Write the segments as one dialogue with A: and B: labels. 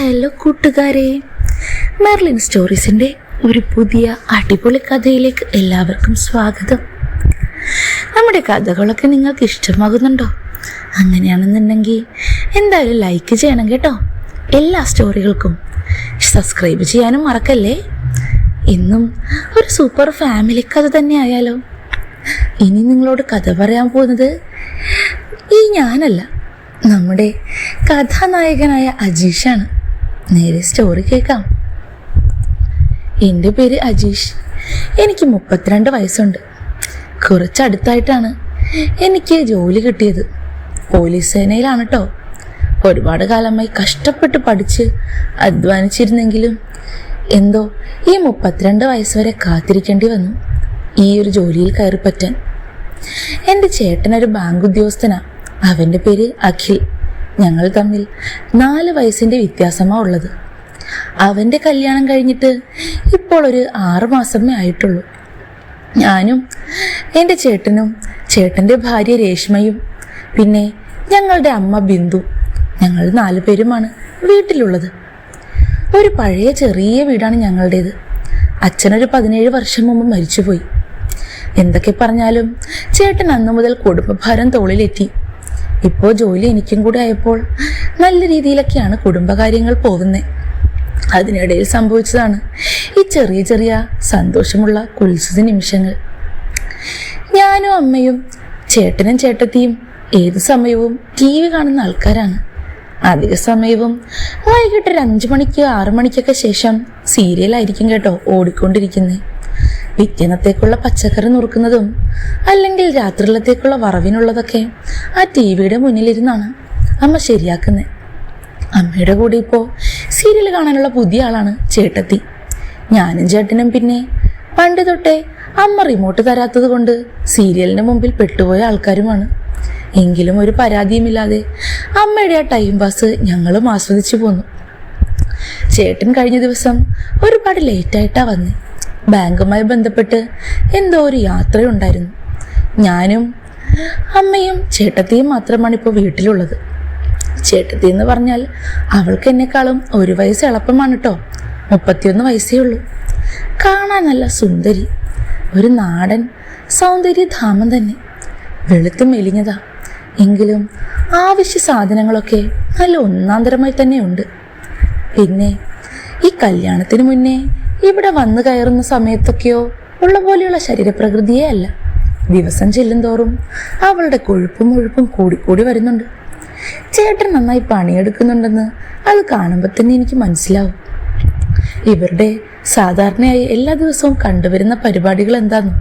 A: Hello കൂട്ടുകാരെ. Merlin സ്റ്റോറീസിന്റെ ഒരു പുതിയ അടിപൊളി കഥയിലേക്ക് എല്ലാവർക്കും സ്വാഗതം. നമ്മുടെ കഥകളൊക്കെ നിങ്ങൾക്ക് ഇഷ്ടമാകുന്നുണ്ടോ? അങ്ങനെയാണെന്നുണ്ടെങ്കിൽ എന്തായാലും ലൈക്ക് ചെയ്യണം കേട്ടോ. എല്ലാ സ്റ്റോറികൾക്കും സബ്സ്ക്രൈബ് ചെയ്യാനും മറക്കല്ലേ? ഇന്നും ഒരു സൂപ്പർ ഫാമിലി കഥ തന്നെ ആയാലോ ഇനി നിങ്ങളോട് കഥ പറയാൻ പോകുന്നത് ഈ ഞാനല്ല. നമ്മുടെ കഥാനായകനായ അജീഷാണ്. നേരെ സ്റ്റോറി കേൾക്കാം. എന്റെ പേര് അജീഷ്. എനിക്ക് മുപ്പത്തിരണ്ട് വയസ്സുണ്ട്. കുറച്ചടുത്തായിട്ടാണ് എനിക്ക് ജോലി കിട്ടിയത്. പോലീസ് സേനയിലാണ് കേട്ടോ ഒരുപാട് കാലമായി കഷ്ടപ്പെട്ട് പഠിച്ച് അധ്വാനിച്ചിരുന്നെങ്കിലും എന്തോ ഈ മുപ്പത്തിരണ്ട് വയസ്സ് വരെ കാത്തിരിക്കേണ്ടി വന്നു ഈ ഒരു ജോലിയിൽ കയറി പറ്റാൻ എന്റെ ചേട്ടനൊരു ബാങ്ക് ഉദ്യോഗസ്ഥനാണ് അവന്റെ പേര് അഖിൽ. ഞങ്ങൾ തമ്മിൽ നാല് വയസ്സിന്റെ വ്യത്യാസമാണ് ഉള്ളത്. അവന്റെ കല്യാണം കഴിഞ്ഞിട്ട് ഇപ്പോൾ ഒരു ആറുമാസമേ ആയിട്ടുള്ളൂ. ഞാനും എന്റെ ചേട്ടനും ചേട്ടന്റെ ഭാര്യ രേഷ്മയും പിന്നെ ഞങ്ങളുടെ അമ്മ ബിന്ദു. ഞങ്ങൾ നാല് പേരുമാണ് വീട്ടിലുള്ളത്. ഒരു പഴയ ചെറിയ വീടാണ് ഞങ്ങളുടേത്. അച്ഛനൊരു പതിനേഴ് വർഷം മുമ്പ് മരിച്ചുപോയി. എന്തൊക്കെ പറഞ്ഞാലും ചേട്ടൻ അന്നു മുതൽ കുടുംബഭാരം തോളിലെത്തി. ഇപ്പോൾ ജോലി എനിക്കും കൂടെ ആയപ്പോൾ നല്ല രീതിയിലൊക്കെയാണ് കുടുംബകാര്യങ്ങൾ പോകുന്നത് അതിനിടയിൽ സംഭവിച്ചതാണ് ഈ ചെറിയ ചെറിയ സന്തോഷമുള്ള കുൽസിത നിമിഷങ്ങൾ. ഞാനും അമ്മയും ചേട്ടനും ചേട്ടത്തിയും ഏത് സമയവും ടി വി കാണുന്ന ആൾക്കാരാണ്. അധിക സമയവും വൈകിട്ട് ഒരു അഞ്ചു മണിക്ക് ആറു മണിക്കൊക്കെ ശേഷം സീരിയലായിരിക്കും കേട്ടോ ഓടിക്കൊണ്ടിരിക്കുന്നത് പിറ്റേന്നത്തേക്കുള്ള പച്ചക്കറി നുറുക്കുന്നതും അല്ലെങ്കിൽ രാത്രിയിലത്തേക്കുള്ള വറവിനുള്ളതൊക്കെ ആ ടി വിയുടെ മുന്നിലിരുന്നാണ് അമ്മ ശരിയാക്കുന്നത് അമ്മയുടെ കൂടെ ഇപ്പോൾ സീരിയൽ കാണാനുള്ള പുതിയ ആളാണ് ചേട്ടത്തി. ഞാനും ചേട്ടനും പിന്നെ പണ്ട് തൊട്ടേ അമ്മ റിമോട്ട് തരാത്തത് കൊണ്ട് സീരിയലിന് മുമ്പിൽ പെട്ടുപോയ ആൾക്കാരുമാണ്. എങ്കിലും ഒരു പരാതിയുമില്ലാതെ അമ്മയുടെ ആ ടൈം പാസ് ഞങ്ങളും ആസ്വദിച്ചു പോന്നു. ചേട്ടൻ കഴിഞ്ഞ ദിവസം ഒരുപാട് ലേറ്റായിട്ടാണ് വന്നേ. ബാങ്കുമായി ബന്ധപ്പെട്ട് എന്തോ ഒരു യാത്രയുണ്ടായിരുന്നു. ഞാനും അമ്മയും ചേട്ടത്തിയും മാത്രമാണ് ഇപ്പോൾ വീട്ടിലുള്ളത്. ചേട്ടത്തി എന്ന് പറഞ്ഞാൽ അവൾക്ക് എന്നെക്കാളും ഒരു വയസ്സ് എളുപ്പമാണ് കേട്ടോ. മുപ്പത്തിയൊന്ന് വയസ്സേ ഉള്ളൂ. കാണാൻ നല്ല സുന്ദരി. ഒരു നാടൻ സൗന്ദര്യധാമം തന്നെ. വെളുത്ത് മെലിഞ്ഞതാ. എങ്കിലും ആവശ്യ സാധനങ്ങളൊക്കെ നല്ല ഒന്നാന്തരമായി തന്നെ ഉണ്ട്. പിന്നെ ഈ കല്യാണത്തിന് മുന്നേ ഇവിടെ വന്നു കയറുന്ന സമയത്തൊക്കെയോ ഉള്ള പോലെയുള്ള ശരീരപ്രകൃതിയേ അല്ല. ദിവസം ചെല്ലുംതോറും അവളുടെ കൊഴുപ്പും ഒഴുപ്പും കൂടിക്കൂടി വരുന്നുണ്ട്. ചേട്ടൻ നന്നായി പണിയെടുക്കുന്നുണ്ടെന്ന് അത് കാണുമ്പോൾ തന്നെ എനിക്ക് മനസ്സിലാവും. ഇവരുടെ സാധാരണയായി എല്ലാ ദിവസവും കണ്ടുവരുന്ന പരിപാടികൾ എന്താന്ന്.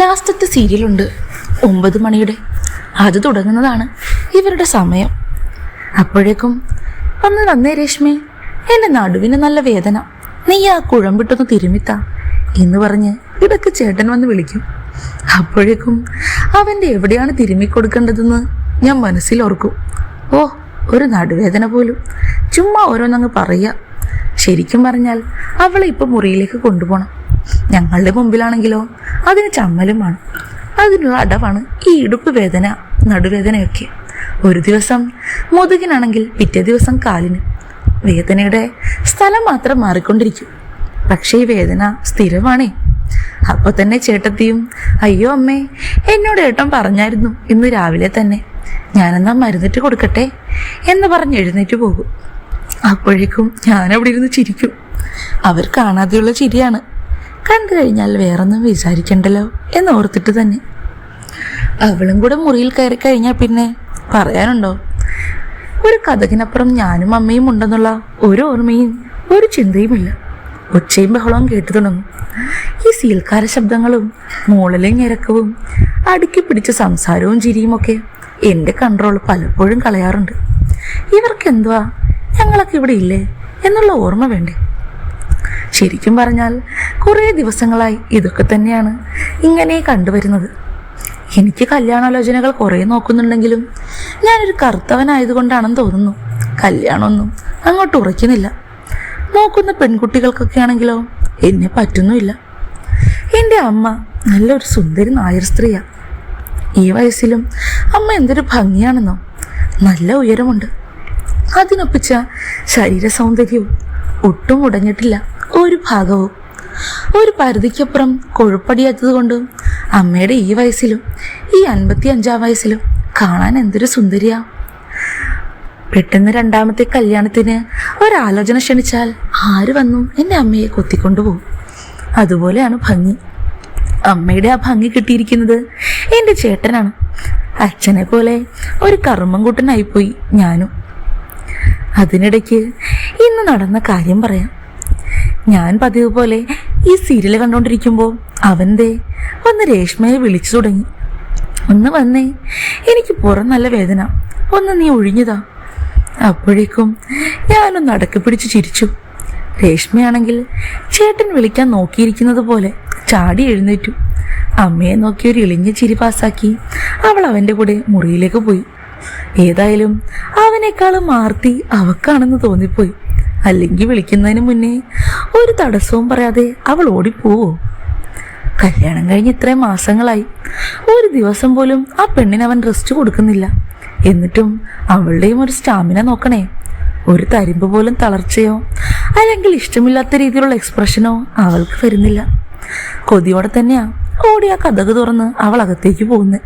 A: ലാസ്റ്റത്തെ സീരിയലുണ്ട് ഒമ്പത് മണിയുടെ. അത് തുടങ്ങുന്നതാണ് ഇവരുടെ സമയം. അപ്പോഴേക്കും അന്ന് നന്നേ രേഷ്മേ. എന്റെ നടുവിന് നല്ല വേദന. നീ ആ കുഴമ്പിട്ടൊന്ന് തിരുമിത്താ എന്ന് പറഞ്ഞ് ഇടയ്ക്ക് ചേട്ടൻ വന്ന് വിളിക്കും. അപ്പോഴേക്കും അവന്റെ എവിടെയാണ് തിരുമ്മി കൊടുക്കേണ്ടതെന്ന് ഞാൻ മനസ്സിൽ ഓർക്കും. ഓ ഒരു നടുവേദന പോലും. ചുമ്മാ ഓരോന്നങ്ങ് പറയുക ശരിക്കും പറഞ്ഞാൽ അവളെ ഇപ്പം മുറിയിലേക്ക് കൊണ്ടുപോകണം ഞങ്ങളുടെ മുമ്പിലാണെങ്കിലോ അതിന് ചമ്മലുമാണ് അതിനുള്ള അടവാണ് ഈ ഇടുപ്പ് വേദന നടുവേദനയൊക്കെ. ഒരു ദിവസം മുതുകിനാണെങ്കിൽ പിറ്റേ ദിവസം കാലിന്. വേദനയുടെ സ്ഥലം മാത്രം മാറിക്കൊണ്ടിരിക്കും. പക്ഷേ ഈ വേദന സ്ഥിരമാണേ. അപ്പൊ തന്നെ ചേട്ടത്തിയും അയ്യോ അമ്മേ എന്നോട് ഏട്ടൻ പറഞ്ഞായിരുന്നു ഇന്ന് രാവിലെ തന്നെ. ഞാനെന്നാ മരുന്നിട്ട് കൊടുക്കട്ടെ? എന്ന് പറഞ്ഞ് എഴുന്നേറ്റ് പോകും. അപ്പോഴേക്കും ഞാൻ അവിടെ ഇരുന്ന് ചിരിക്കും. അവർ കാണാതെയുള്ള ചിരിയാണ്. കണ്ടു കഴിഞ്ഞാൽ വേറൊന്നും വിചാരിക്കണ്ടല്ലോ എന്ന് ഓർത്തിട്ട് തന്നെ. അവളും കൂടെ മുറിയിൽ കയറി കഴിഞ്ഞാൽ പിന്നെ പറയാനുണ്ടോ? ഒരു കഥകിനപ്പുറം ഞാനും അമ്മയും ഉണ്ടെന്നുള്ള ഒരു ഓർമ്മയും ഒരു ചിന്തയുമില്ല. ഒച്ചയും ബഹളവും കേട്ടു തുടങ്ങും. ഈ സീൽക്കാര ശബ്ദങ്ങളും മൂളലും ഞരക്കവും അടുക്കി പിടിച്ച സംസാരവും ചിരിയും ഒക്കെ എന്റെ കൺട്രോൾ പലപ്പോഴും കളയാറുണ്ട്. ഇവർക്ക് എന്തുവാ? ഞങ്ങളൊക്കെ ഇവിടെ ഇല്ലേ? എന്നുള്ള ഓർമ്മ വേണ്ടേ? ശരിക്കും പറഞ്ഞാൽ കുറേ ദിവസങ്ങളായി ഇതൊക്കെ തന്നെയാണ് ഇങ്ങനെ കണ്ടുവരുന്നത്. എനിക്ക് കല്യാണാലോചനകൾ കുറേ നോക്കുന്നുണ്ടെങ്കിലും ഞാനൊരു കറുത്തവനായതുകൊണ്ടാണെന്ന് തോന്നുന്നു. കല്യാണമൊന്നും അങ്ങോട്ട് ഉറയ്ക്കുന്നില്ല. നോക്കുന്ന പെൺകുട്ടികൾക്കൊക്കെ ആണെങ്കിലോ എന്നെ പറ്റുന്നുമില്ല. എന്റെ അമ്മ നല്ലൊരു സുന്ദരി നായർ സ്ത്രീയാണ് ഈ വയസ്സിലും അമ്മ എന്തൊരു ഭംഗിയാണെന്നോ. നല്ല ഉയരമുണ്ട്. അതിനൊപ്പിച്ച ശരീര സൗന്ദര്യവും ഒട്ടും ഉടഞ്ഞിട്ടില്ല. ഒരു ഭാഗവും. ഒരു പരിധിക്കപ്പുറം കൊഴുപ്പടിയാത്തത് കൊണ്ടും അമ്മയുടെ ഈ വയസ്സിലും ഈ അൻപത്തി അഞ്ചാം വയസ്സിലും കാണാൻ എന്തൊരു സുന്ദരിയാ. പെട്ടെന്ന് രണ്ടാമത്തെ കല്യാണത്തിന് ഒരാലോചന ക്ഷണിച്ചാൽ ആര് വന്നും എന്റെ അമ്മയെ കൊത്തിക്കൊണ്ടുപോകും? അതുപോലെയാണ് ഭംഗി. അമ്മയുടെ ആ ഭംഗി കിട്ടിയിരിക്കുന്നത് എന്റെ ചേട്ടനാണ്. അച്ഛനെ പോലെ ഒരു കറുമ്പൻകുട്ടനായിപ്പോയി ഞാനും. അതിനിടയ്ക്ക് ഇന്ന് നടന്ന കാര്യം പറയാം. ഞാൻ പതിവ് പോലെ ഈ സീരിയൽ കണ്ടുകൊണ്ടിരിക്കുമ്പോൾ അവന്റെ ഒന്ന് രേഷ്മയെ വിളിച്ചു തുടങ്ങി. ഒന്ന് വന്നേ എനിക്ക് പുറം നല്ല വേദന. ഒന്ന് നീ ഒഴിഞ്ഞതാ. അപ്പോഴേക്കും ഞാനൊന്ന് അടക്കി പിടിച്ച് ചിരിച്ചു. രേഷ്മയാണെങ്കിൽ ചേട്ടൻ വിളിക്കാൻ നോക്കിയിരിക്കുന്നത് പോലെ ചാടി എഴുന്നേറ്റു. അമ്മയെ നോക്കി ഒരു ഇളിഞ്ഞ ചിരി പാസാക്കി അവൾ അവന്റെ കൂടെ മുറിയിലേക്ക് പോയി. ഏതായാലും അവനേക്കാളും മാർത്തി അവക്കാണെന്ന് തോന്നിപ്പോയി. അല്ലെങ്കിൽ വിളിക്കുന്നതിന് മുന്നേ ഒരു തടസ്സവും പറയാതെ അവൾ ഓടിപ്പോവോ? കല്യാണം കഴിഞ്ഞ് ഇത്രയും മാസങ്ങളായി. ഒരു ദിവസം പോലും ആ പെണ്ണിന് അവൻ റെസ്റ്റ് കൊടുക്കുന്നില്ല. എന്നിട്ടും അവളുടെയും ഒരു സ്റ്റാമിന നോക്കണേ. ഒരു തരിമ്പ് പോലും തളർച്ചയോ അല്ലെങ്കിൽ ഇഷ്ടമില്ലാത്ത രീതിയിലുള്ള എക്സ്പ്രഷനോ അവൾക്ക് വരുന്നില്ല. കൊതിയോടെ തന്നെയാ ഓടി ആ കഥക് തുറന്ന് അവൾ അകത്തേക്ക് പോകുന്നത്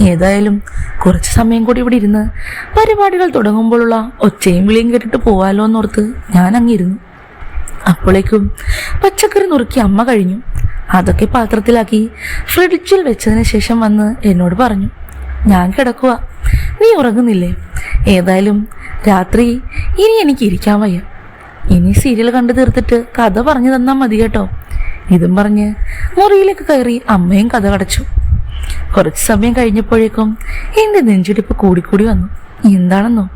A: ഏതായാലും കുറച്ച് സമയം കൂടി ഇവിടെ ഇരുന്ന് പരിപാടികൾ തുടങ്ങുമ്പോഴുള്ള ഒച്ചയും വിളിയും കേട്ടിട്ട് പോവാലോ എന്നോർത്ത് ഞാൻ അങ്ങിരുന്നു അപ്പോഴേക്കും പച്ചക്കറി നുറുക്കി അമ്മ കഴിഞ്ഞു. അതൊക്കെ പാത്രത്തിലാക്കി ഫ്രിഡ്ജിൽ വെച്ചതിന് ശേഷം വന്ന് എന്നോട് പറഞ്ഞു ഞാൻ കിടക്കുക നീ ഉറങ്ങുന്നില്ലേ? ഏതായാലും രാത്രി ഇനി എനിക്ക് ഇരിക്കാൻ വയ്യ. ഇനി സീരിയൽ കണ്ടു തീർത്തിട്ട് കഥ പറഞ്ഞു തന്നാൽ മതി കേട്ടോ. ഇതും പറഞ്ഞ് മുറിയിലേക്ക് കയറി അമ്മയും കഥ കടച്ചു. കുറച്ച് സമയം കഴിഞ്ഞപ്പോഴേക്കും എന്റെ നെഞ്ചിടിപ്പ് കൂടിക്കൂടി വന്നു. എന്താണെന്നോ?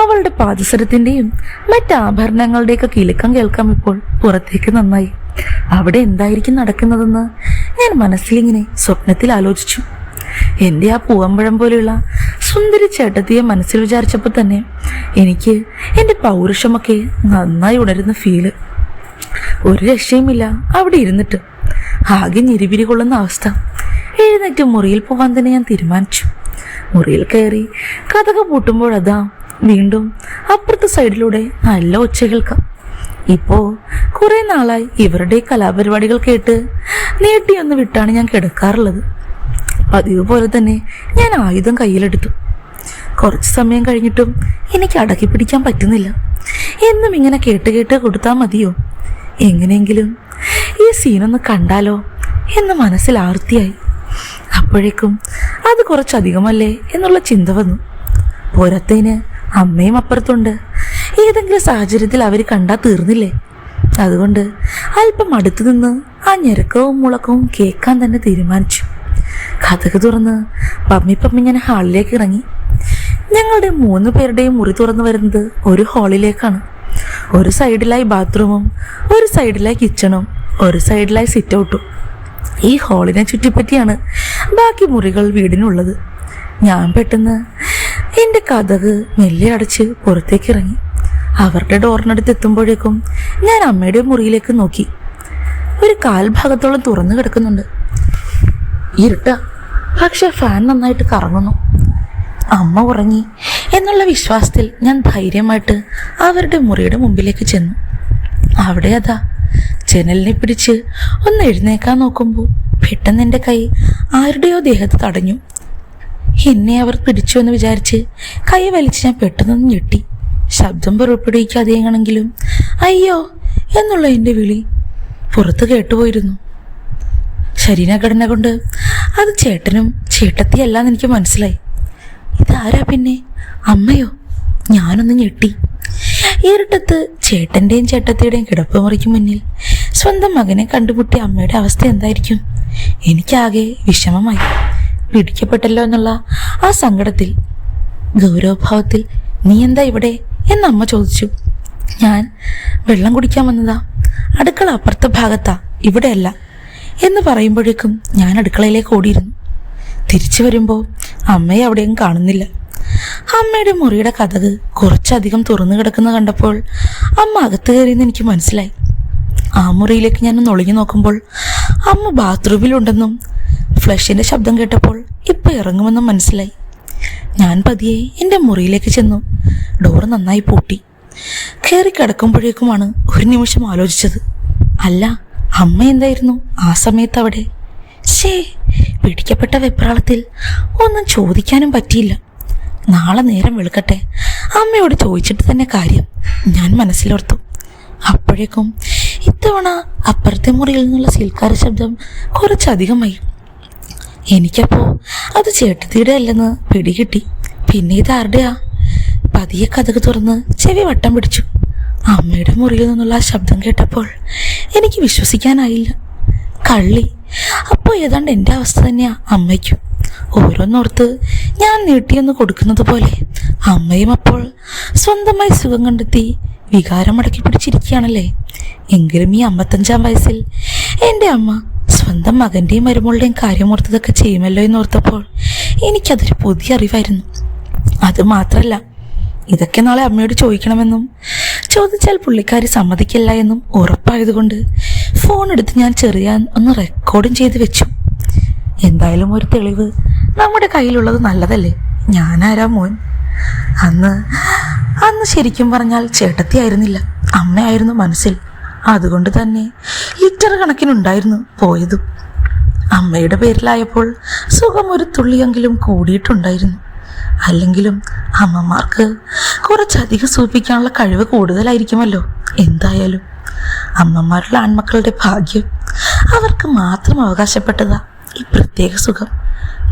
A: അവളുടെ പാദസരത്തിന്റെയും മറ്റാഭരണങ്ങളുടെയൊക്കെ കിലുക്കം കേൾക്കാം ഇപ്പോൾ പുറത്തേക്ക് നന്നായി. അവിടെ എന്തായിരിക്കും നടക്കുന്നതെന്ന് ഞാൻ മനസ്സിലിങ്ങനെ സ്വപ്നത്തിൽ ആലോചിച്ചു. എന്റെ ആ പൂവമ്പഴം പോലെയുള്ള സുന്ദരി ചേട്ടത്തിയെ മനസ്സിൽ വിചാരിച്ചപ്പോൾ തന്നെ എനിക്ക് എന്റെ പൗരുഷമൊക്കെ നന്നായി ഉണരുന്ന ഫീൽ ഒരു രക്ഷയുമില്ല അവിടെ ഇരുന്നിട്ട്. ആകെ ഞെരിപിരി കൊള്ളുന്ന അവസ്ഥ. എഴുന്നേറ്റ് മുറിയിൽ പോകാൻ തന്നെ ഞാൻ തീരുമാനിച്ചു. മുറിയിൽ കയറി കഥക പൂട്ടുമ്പോഴതാ വീണ്ടും അപ്പുറത്തെ സൈഡിലൂടെ നല്ല ഒച്ച കേൾക്കാം ഇപ്പോ കുറെ നാളായി ഇവരുടെ കലാപരിപാടികൾ കേട്ട് നീട്ടിയൊന്ന് വിട്ടാണ് ഞാൻ കിടക്കാറുള്ളത്. പതിവ് പോലെ തന്നെ ഞാൻ ആയുധം കയ്യിലെടുത്തു. കുറച്ച് സമയം കഴിഞ്ഞിട്ടും എനിക്ക് അടക്കി പിടിക്കാൻ പറ്റുന്നില്ല. എന്നും ഇങ്ങനെ കേട്ട് കേട്ട് കൊടുത്താൽ മതിയോ? എങ്ങനെയെങ്കിലും ഈ സീനൊന്ന് കണ്ടാലോ എന്ന് മനസ്സിൽ ആർത്തിയായി. അപ്പോഴേക്കും അത് കുറച്ചധികമല്ലേ എന്നുള്ള ചിന്ത വന്നു. പോരത്തേന് അമ്മയും അപ്പുറത്തുണ്ട്. ഏതെങ്കിലും സാഹചര്യത്തിൽ അവർ കണ്ടാൽ തീർന്നില്ലേ? അതുകൊണ്ട് അല്പം അടുത്തു നിന്ന് ആ ഞെരക്കവും മുളക്കവും കേൾക്കാൻ തന്നെ തീരുമാനിച്ചു. കഥക് തുറന്ന് പമ്മി പമ്മി ഞാൻ ഹാളിലേക്ക് ഇറങ്ങി. ഞങ്ങളുടെ മൂന്ന് പേരുടെയും മുറി തുറന്നു വരുന്നത് ഒരു ഹാളിലേക്കാണ്. ഒരു സൈഡിലായി ബാത്റൂമും ഒരു സൈഡിലായി കിച്ചണും ഒരു സൈഡിലായി സിറ്റ് ഔട്ടും ഈ ഹാളിനെ ചുറ്റിപ്പറ്റിയാണ് ബാക്കി മുറികൾ വീടിനുള്ളത്. ഞാൻ പെട്ടെന്ന് എന്റെ കഥക് മെല്ലെ അടച്ച് പുറത്തേക്ക് ഇറങ്ങി. അവരുടെ ഡോറിനടുത്ത് എത്തുമ്പോഴേക്കും ഞാൻ അമ്മയുടെ മുറിയിലേക്ക് നോക്കി. ഒരു കാൽഭാഗത്തോളം തുറന്നു കിടക്കുന്നുണ്ട്. ഇരുട്ട. പക്ഷെ ഫാൻ നന്നായിട്ട് കറങ്ങുന്നു. അമ്മ ഉറങ്ങി. എന്നുള്ള വിശ്വാസത്തിൽ ഞാൻ ധൈര്യമായിട്ട് അവരുടെ മുറിയുടെ മുമ്പിലേക്ക് ചെന്നു. അവിടെ അതാ ജനലിനെ പിടിച്ച് ഒന്ന് എഴുന്നേക്കാൻ നോക്കുമ്പോൾ പെട്ടെന്ന് എന്റെ കൈ ആരുടെയോ ദേഹത്ത് തടഞ്ഞു. എന്നെ അവർ പിടിച്ചു എന്ന് വിചാരിച്ച് കൈ വലിച്ച് ഞാൻ പെട്ടെന്നൊന്ന് ഞെട്ടി. ശബ്ദം പുറപ്പെടുവിക്കാതെയാണെങ്കിലും അയ്യോ എന്നുള്ള എന്റെ വിളി പുറത്ത് കേട്ടുപോയിരുന്നു. ശരീരഘടന കൊണ്ട് അത് ചേട്ടനും ചേട്ടത്തിയല്ലാന്ന് എനിക്ക് മനസ്സിലായി. ഇതാരാ പിന്നെ? അമ്മയോ? ഞാനൊന്ന് ഞെട്ടി. ഇരുട്ടത്ത് ചേട്ടന്റെയും ചേട്ടത്തിയുടെയും കിടപ്പ് മുറിക്ക് മുന്നിൽ സ്വന്തം മകനെ കണ്ടുമുട്ടിയ അമ്മയുടെ അവസ്ഥ എന്തായിരിക്കും? എനിക്കാകെ വിഷമമായി. പിടിക്കപ്പെട്ടല്ലോ എന്നുള്ള ആ സങ്കടത്തിൽ ഗൗരവഭാവത്തിൽ നീ എന്താ ഇവിടെ എന്ന് അമ്മ ചോദിച്ചു. ഞാൻ വെള്ളം കുടിക്കാൻ വന്നതാ. അടുക്കള അപ്പുറത്തെ ഭാഗത്താ. ഇവിടെയല്ല. എന്ന് പറയുമ്പോഴേക്കും ഞാൻ അടുക്കളയിലേക്ക് ഓടിയിരുന്നു. തിരിച്ചു വരുമ്പോൾ അമ്മയെ അവിടെയും കാണുന്നില്ല. അമ്മയുടെ മുറിയുടെ കഥക് കുറച്ചധികം തുറന്നു കിടക്കുന്ന കണ്ടപ്പോൾ അമ്മ അകത്ത് കയറിയെന്ന് എനിക്ക് മനസ്സിലായി. ആ മുറിയിലേക്ക് ഞാൻ ഒന്ന് ഒളിഞ്ഞു നോക്കുമ്പോൾ അമ്മ ബാത്റൂമിലുണ്ടെന്നും ഫ്ലഷിന്റെ ശബ്ദം കേട്ടപ്പോൾ ഇപ്പൊ ഇറങ്ങുമെന്നും മനസ്സിലായി. ഞാൻ പതിയെ എന്റെ മുറിയിലേക്ക് ചെന്നു. ഡോർ നന്നായി പൂട്ടി. കയറി കിടക്കുമ്പോഴേക്കുമാണ് ഒരു നിമിഷം ആലോചിച്ചത്. അല്ല അമ്മ എന്തായിരുന്നു ആ സമയത്ത് അവിടെ ശേ പിടിക്കപ്പെട്ട വെപ്രാളത്തിൽ ഒന്നും ചോദിക്കാനും പറ്റിയില്ല. നാളെ നേരം വെളുക്കട്ടെ. അമ്മയോട് ചോദിച്ചിട്ട് തന്നെ കാര്യം ഞാൻ മനസ്സിലോർത്തു. അപ്പോഴേക്കും ഇത്തവണ അപ്പുറത്തെ മുറിയിൽ നിന്നുള്ള സീൽക്കാര ശബ്ദം കുറച്ചധികമായി. എനിക്കപ്പോ അത് ചേട്ടത്തിയുടെ അല്ലെന്ന് പിടികിട്ടി പിന്നെ ഇത് ആരുടെയാ? പതിയെ കഥക് തുറന്ന് ചെവി വട്ടം പിടിച്ചു. അമ്മയുടെ മുറിയിൽ നിന്നുള്ള ശബ്ദം കേട്ടപ്പോൾ എനിക്ക് വിശ്വസിക്കാനായില്ല. കള്ളി അപ്പോൾ ഏതാണ്ട് എന്റെ അവസ്ഥ തന്നെയാ അമ്മയ്ക്കും. ഓരോന്നോർത്ത് ഞാൻ നീട്ടിയൊന്ന് കൊടുക്കുന്നത് പോലെ അമ്മയും അപ്പോൾ സ്വന്തമായി സുഖം കണ്ടെത്തി വികാരം അടക്കി പിടിച്ചിരിക്കുകയാണല്ലേ? എങ്കിലും ഈ അമ്പത്തഞ്ചാം വയസ്സിൽ എന്റെ അമ്മ സ്വന്തം മകന്റെയും മരുമകളുടെയും കാര്യമോർത്തതൊക്കെ ചെയ്യുമല്ലോ എന്നോർത്തപ്പോൾ എനിക്കതൊരു പുതിയ അറിവായിരുന്നു. അത് മാത്രല്ല ഇതൊക്കെ നാളെ അമ്മയോട് ചോദിക്കണമെന്നും ചോദിച്ചാൽ പുള്ളിക്കാരി സമ്മതിക്കില്ല എന്നും ഉറപ്പായതുകൊണ്ട് ഫോൺ എടുത്ത് ഞാൻ ചെറിയ ഒന്ന് റെക്കോർഡും ചെയ്ത് വെച്ചു. എന്തായാലും ഒരു തെളിവ് നമ്മുടെ കയ്യിലുള്ളത് നല്ലതല്ലേ? ഞാനാരാ മോൻ? അന്ന് അന്ന് ശരിക്കും പറഞ്ഞാൽ ചേട്ടത്തിയായിരുന്നില്ല. അമ്മയായിരുന്നു മനസ്സിൽ. അതുകൊണ്ട് തന്നെ ലിറ്റർ കണക്കിനുണ്ടായിരുന്നു പോയതും. അമ്മയുടെ പേരിലായപ്പോൾ സുഖം ഒരു തുള്ളിയെങ്കിലും കൂടിയിട്ടുണ്ടായിരുന്നു. അല്ലെങ്കിലും അമ്മമാർക്ക് കുറച്ചധികം സൂപ്പിക്കാനുള്ള കഴിവ് കൂടുതലായിരിക്കുമല്ലോ. എന്തായാലും അമ്മമാരുടെ ആൺമക്കളുടെ ഭാഗ്യം അവർക്ക് മാത്രം അവകാശപ്പെട്ടതാ ഈ പ്രത്യേക സുഖം.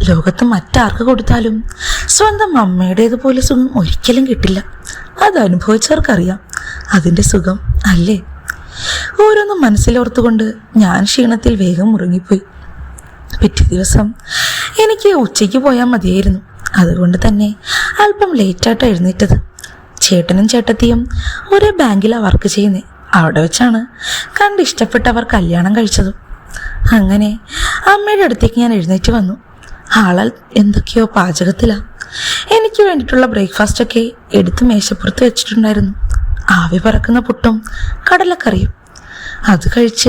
A: ലോകത്ത് മറ്റാർക്ക് കൊടുത്താലും സ്വന്തം അമ്മയുടേതുപോലെ സുഖം ഒരിക്കലും കിട്ടില്ല. അത് അനുഭവിച്ചവർക്കറിയാം. അതിന്റെ സുഖം അല്ലേ? ഓരോന്നും മനസ്സിലോർത്തുകൊണ്ട് ഞാൻ ക്ഷീണത്തിൽ വേഗം ഉറങ്ങിപ്പോയി. പിറ്റേ ദിവസം എനിക്ക് ഉച്ചയ്ക്ക് പോയാൽ മതിയായിരുന്നു. അതുകൊണ്ട് തന്നെ അല്പം ലേറ്റായിട്ട് എഴുന്നേറ്റത്. ചേട്ടനും ചേട്ടത്തിയും ഒരേ ബാങ്കിലാണ് വർക്ക് ചെയ്യുന്നത് അവിടെ വെച്ചാണ് കണ്ട് ഇഷ്ടപ്പെട്ടവർ കല്യാണം കഴിച്ചതും. അങ്ങനെ അമ്മയുടെ അടുത്തേക്ക് ഞാൻ എഴുന്നേറ്റ് വന്നു. ആളാൽ എന്തൊക്കെയോ പാചകത്തിലാണ് എനിക്ക് വേണ്ടിയിട്ടുള്ള ബ്രേക്ക്ഫാസ്റ്റൊക്കെ എടുത്ത് മേശപ്പുറത്ത് വെച്ചിട്ടുണ്ടായിരുന്നു. ആവി പറക്കുന്ന പുട്ടും കടലക്കറിയും. അത് കഴിച്ച്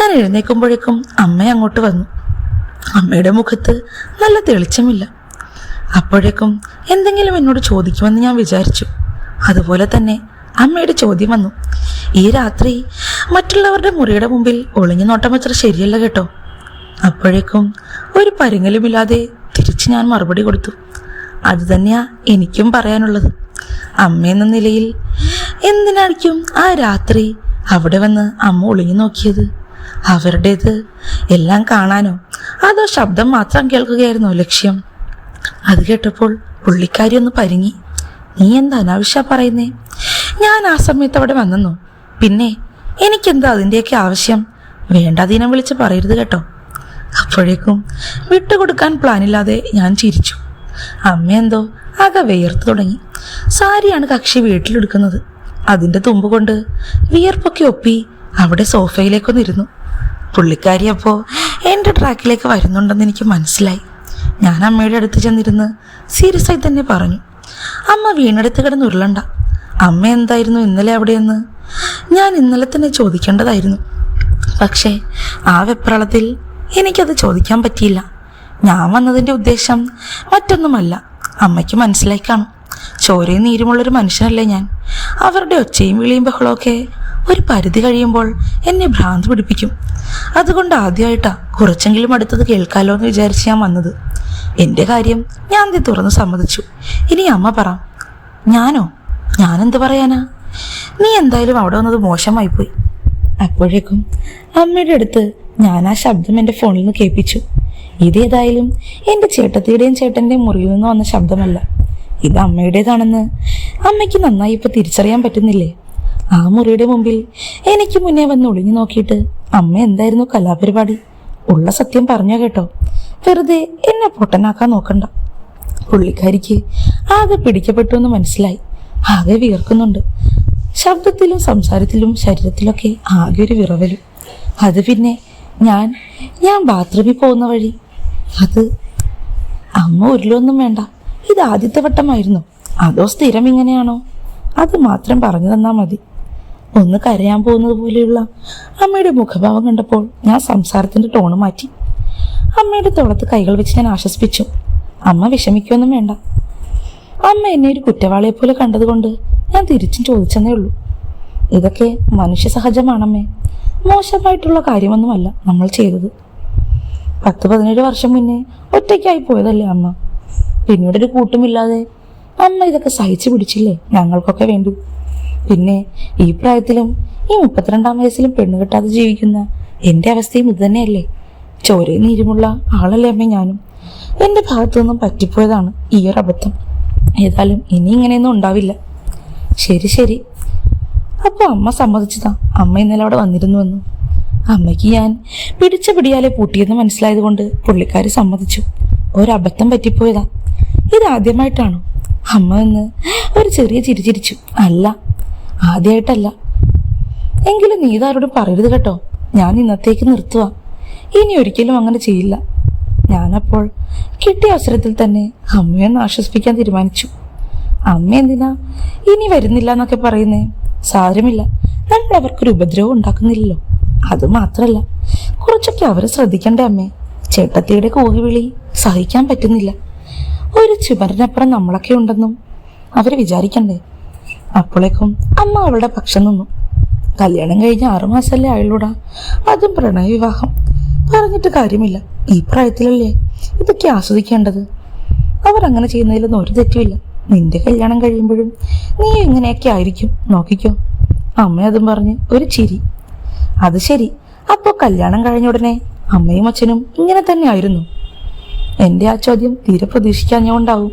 A: ഞാൻ എഴുന്നേക്കുമ്പോഴേക്കും അമ്മ അങ്ങോട്ട് വന്നു. അമ്മയുടെ മുഖത്ത് നല്ല തെളിച്ചമില്ല. അപ്പോഴേക്കും എന്തെങ്കിലും എന്നോട് ചോദിക്കുമെന്ന് ഞാൻ വിചാരിച്ചു. അതുപോലെ തന്നെ അമ്മയുടെ ചോദ്യം വന്നു. ഈ രാത്രി മറ്റുള്ളവരുടെ മുറിയുടെ മുമ്പിൽ ഒളിഞ്ഞു നോട്ടം വെച്ചത് ശരിയല്ല കേട്ടോ. അപ്പോഴേക്കും ഒരു പരിങ്ങലുമില്ലാതെ തിരിച്ച് ഞാൻ മറുപടി കൊടുത്തു. അത് തന്നെയാ എനിക്കും പറയാനുള്ളത്. അമ്മയെന്ന നിലയിൽ എന്തിനായിരിക്കും ആ രാത്രി അവിടെ വന്ന് അമ്മ ഒളിഞ്ഞു നോക്കിയത്. അവരുടേത് എല്ലാം കാണാനോ അതോ ശബ്ദം മാത്രം കേൾക്കുകയായിരുന്നു ലക്ഷ്യം? അത് കേട്ടപ്പോൾ പുള്ളിക്കാരി ഒന്ന് പരിങ്ങി. നീ എന്താ അനാവശ്യ പറയുന്നേ? ഞാൻ ആ സമയത്ത് അവിടെ വന്നെന്നു? പിന്നെ എനിക്കെന്താ അതിന്റെയൊക്കെ ആവശ്യം? വേണ്ടാതീനം വിളിച്ച് പറയരുത് കേട്ടോ. അപ്പോഴേക്കും വിട്ടുകൊടുക്കാൻ പ്ലാനില്ലാതെ ഞാൻ ചിരിച്ചു. അമ്മ എന്തോ ആകെ വിയർത്തു തുടങ്ങി. സാരിയാണ് കക്ഷി വീട്ടിലെടുക്കുന്നത്. അതിന്റെ തുമ്പ് കൊണ്ട് വിയർപ്പൊക്കെ ഒപ്പി അവിടെ സോഫയിലേക്കൊന്നിരുന്നു. പുള്ളിക്കാരി അപ്പോൾ എന്റെ ട്രാക്കിലേക്ക് വരുന്നുണ്ടെന്ന് എനിക്ക് മനസ്സിലായി. ഞാൻ അമ്മയുടെ അടുത്ത് ചെന്നിരുന്ന് സീരിയസ് ആയി തന്നെ പറഞ്ഞു. അമ്മ വീണെടുത്ത് കിടന്ന് ഉരുളണ്ട. അമ്മ എന്തായിരുന്നു ഇന്നലെ അവിടെയെന്ന് ഞാൻ ഇന്നലെ തന്നെ ചോദിക്കേണ്ടതായിരുന്നു. പക്ഷേ ആ വെപ്രാളത്തിൽ എനിക്കത് ചോദിക്കാൻ പറ്റിയില്ല. ഞാൻ വന്നതിന്റെ ഉദ്ദേശം മറ്റൊന്നുമല്ല. അമ്മയ്ക്ക് മനസ്സിലായി കാണും. ചോരയും നീരുമുള്ളൊരു മനുഷ്യനല്ലേ ഞാൻ? അവരുടെ ഒച്ചയും വിളിയും ബഹളമൊക്കെ ഒരു പരിധി കഴിയുമ്പോൾ എന്നെ ഭ്രാന്ത് പിടിപ്പിക്കും. അതുകൊണ്ട് ആദ്യമായിട്ടാ കുറച്ചെങ്കിലും അടുത്തത് കേൾക്കാലോ എന്ന് വിചാരിച്ച് ഞാൻ വന്നത്. എന്റെ കാര്യം ഞാൻ ദേ തുറന്ന് സമ്മതിച്ചു. ഇനി അമ്മ പറ. ഞാനോ? ഞാനെന്ത് പറയാനാ? നീ എന്തായാലും അവിടെ വന്നത് മോശമായി പോയി. അപ്പോഴേക്കും അമ്മയുടെ അടുത്ത് ഞാൻ ആ ശബ്ദം എന്റെ ഫോണിൽ നിന്ന് കേൾപ്പിച്ചു. ഇതേതായാലും എന്റെ ചേട്ടത്തിയുടെയും ചേട്ടന്റെയും മുറിയിൽ നിന്ന് വന്ന ശബ്ദമല്ല. ഇത് അമ്മയുടേതാണെന്ന് അമ്മയ്ക്ക് നന്നായി ഇപ്പൊ തിരിച്ചറിയാൻ പറ്റുന്നില്ലേ? ആ മുറിയുടെ മുമ്പിൽ എനിക്ക് മുന്നേ വന്ന് ഒളിഞ്ഞു നോക്കിയിട്ട് അമ്മ എന്തായിരുന്നു കലാപരിപാടി? ഉള്ള സത്യം പറഞ്ഞോ കേട്ടോ. വെറുതെ എന്നെ പൊട്ടനാക്കാൻ നോക്കണ്ട. പുള്ളിക്കാരിക്ക് ആകെ പിടിക്കപ്പെട്ടു എന്ന് മനസ്സിലായി. ആകെ വിയർക്കുന്നുണ്ട്. ശബ്ദത്തിലും സംസാരത്തിലും ശരീരത്തിലൊക്കെ ആകെ ഒരു വിറവലും. അത് പിന്നെ ഞാൻ ഞാൻ ബാത്റൂമിൽ പോകുന്ന വഴി. അത് അമ്മ ഉരുളൊന്നും വേണ്ട. ഇത് ആദ്യത്തെ വട്ടമായിരുന്നു. അതോ സ്ഥിരം ഇങ്ങനെയാണോ? അത് മാത്രം പറഞ്ഞു തന്നാൽ മതി. ഒന്ന് കരയാൻ പോകുന്നത് പോലെയുള്ള അമ്മയുടെ മുഖഭാവം കണ്ടപ്പോൾ ഞാൻ സംസാരത്തിന്റെ ടോണ് മാറ്റി. അമ്മയുടെ തോളത്ത് കൈകൾ വെച്ച് ഞാൻ ആശ്വസിപ്പിച്ചു. അമ്മ വിഷമിക്കൊന്നും വേണ്ട. അമ്മ എന്നെ ഒരു കുറ്റവാളിയെ പോലെ കണ്ടതുകൊണ്ട് ഞാൻ തിരിച്ചും ചോദിച്ചെന്നേ ഉള്ളൂ. ഇതൊക്കെ മനുഷ്യ സഹജമാണമ്മേ. മോശമായിട്ടുള്ള കാര്യമൊന്നുമല്ല നമ്മൾ ചെയ്തത്. പത്ത് പതിനേഴ് വർഷം മുന്നേ ഒറ്റയ്ക്കായി പോയതല്ലേ അമ്മ? പിന്നീട് ഒരു കൂട്ടുമില്ലാതെ അമ്മ ഇതൊക്കെ സഹിച്ചു പിടിച്ചില്ലേ? ഞങ്ങൾക്കൊക്കെ വേണ്ടി. പിന്നെ ഈ പ്രായത്തിലും ഈ മുപ്പത്തിരണ്ടാം വയസ്സിലും പെണ്ണ് കെട്ടാതെ ജീവിക്കുന്ന എന്റെ അവസ്ഥയും ഇത് തന്നെയല്ലേ? ചോരയും നീരുമുള്ള ആളല്ലേ അമ്മ ഞാനും? എന്റെ ഭാഗത്തുനിന്നും പറ്റിപ്പോയതാണ് ഈ ഒരു അബദ്ധം. ഏതായാലും ഇനി ഇങ്ങനെയൊന്നും ഉണ്ടാവില്ല. ശരി ശരി. അപ്പോൾ അമ്മ സമ്മതിച്ചതാ. അമ്മ ഇന്നലെ അവിടെ വന്നിരുന്നുവെന്ന്. അമ്മയ്ക്ക് ഞാൻ പിടിച്ച പിടിയാലെ പൂട്ടിയെന്ന് മനസ്സിലായത് കൊണ്ട് പുള്ളിക്കാരി സമ്മതിച്ചു. ഒരബദ്ധം പറ്റിപ്പോയതാ. ഇതാദ്യമായിട്ടാണോ? അമ്മ എന്ന് ഒരു ചെറിയ ചിരി ചിരിച്ചു. അല്ല ആദ്യമായിട്ടല്ല എങ്കിലും നീ ഇതാരോടും പറയരുത് കേട്ടോ. ഞാൻ ഇന്നത്തേക്ക് നിർത്തുക ഇനി ഒരിക്കലും അങ്ങനെ ചെയ്യില്ല. ഞാനപ്പോൾ കിട്ടിയ അവസരത്തിൽ തന്നെ അമ്മയെ ആശ്വസിപ്പിക്കാൻ തീരുമാനിച്ചു. അമ്മ എന്തിനാ ഇനി വരുന്നില്ല എന്നൊക്കെ പറയുന്നേ? സാരമില്ല. നമ്മൾ അവർക്കൊരു ഉപദ്രവം ഉണ്ടാക്കുന്നില്ലല്ലോ. അത് മാത്രല്ല കുറച്ചൊക്കെ അവരെ ശ്രദ്ധിക്കണ്ടേ അമ്മേ? ചേട്ടത്തിയുടെ കോഴിവിളി സഹിക്കാൻ പറ്റുന്നില്ല. ഒരു ചുമരിനപ്പുറം നമ്മളൊക്കെ ഉണ്ടെന്നും അവർ വിചാരിക്കണ്ടേ? അപ്പോഴേക്കും അമ്മ അവളുടെ പക്ഷം നിന്നു. കല്യാണം കഴിഞ്ഞ് ആറുമാസല്ലേ ആയുള്ളൂടാ. അതും പ്രണയവിവാഹം. പറഞ്ഞിട്ട് കാര്യമില്ല. ഈ പ്രായത്തിലല്ലേ ഇതൊക്കെ ആസ്വദിക്കേണ്ടത്? അവർ അങ്ങനെ ചെയ്യുന്നതിലൊന്നും ഒരു തെറ്റുമില്ല. നിന്റെ കല്യാണം കഴിയുമ്പോഴും നീ എങ്ങനെയൊക്കെ ആയിരിക്കും? നോക്കിക്കോ. അമ്മ അതും പറഞ്ഞ് ഒരു ചിരി. അത് ശരി. അപ്പോൾ കല്യാണം കഴിഞ്ഞ ഉടനെ അമ്മയും അച്ഛനും ഇങ്ങനെ തന്നെ ആയിരുന്നു. എന്റെ ആ ചോദ്യം തീരെ പ്രതീക്ഷിക്കാഞ്ഞുകൊണ്ടാവും